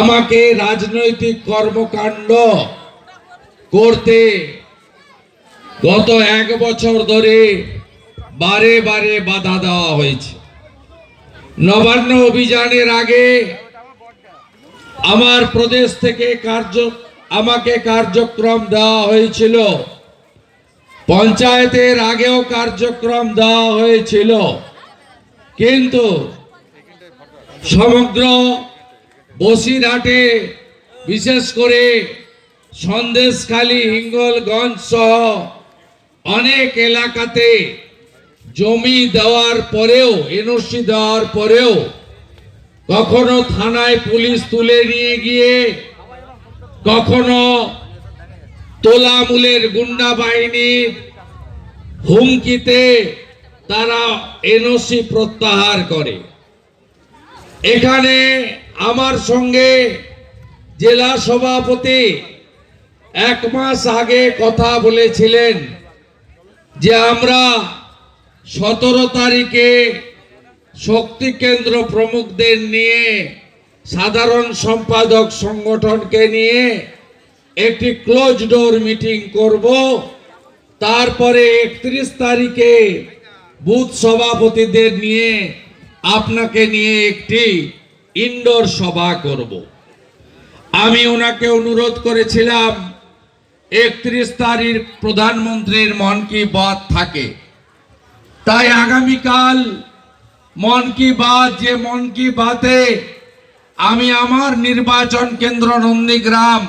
আমাকে রাজনৈতিক কর্মকাণ্ড করতে গত এক বছর ধরে বারে বারে বাধা দেওয়া হয়েছে। নবান্ন অভিযানের আগে আমার প্রদেশ থেকে কার্য, আমাকে কার্যক্রম দেওয়া হয়েছিল। পঞ্চায়েতের আগেও কার্যক্রম দেওয়া হয়েছিল। কিন্তু সমগ্র বসিরহাটে বিশেষ করে সন্দেশখালী হিঙ্গলগঞ্জ সহ অনেক এলাকাতে জমি দেওয়ার পরেও এনওসি দেওয়ার পরেও কখনো থানায় পুলিশ তুলে নিয়ে গিয়ে, কখনো তোলামূলের গুন্ডা বাহিনীর হুমকিতে তারা এনওসি প্রত্যাহার করে। এখানে আমার সঙ্গে জেলা সভাপতি এক মাস আগে কথা বলেছিলেন যে আমরা সতেরো তারিখে শক্তি কেন্দ্র প্রমুখদের নিয়ে সাধারণ সম্পাদক সংগঠনকে নিয়ে একটি ক্লোজ ডোর মিটিং করব। তারপরে একত্রিশ তারিখে বুথ সভাপতিদের নিয়ে আপনাকে নিয়ে একটি ইনডোর সভা করব। আমি ওনাকে অনুরোধ করেছিলাম, একত্রিশ তারিখ প্রধানমন্ত্রীর মন কি বাত থাকে। তাই আগামীকাল মন কি বাত, যে মন কি বাতে, আমি আমার নির্বাচন কেন্দ্র নন্দীগ্রাম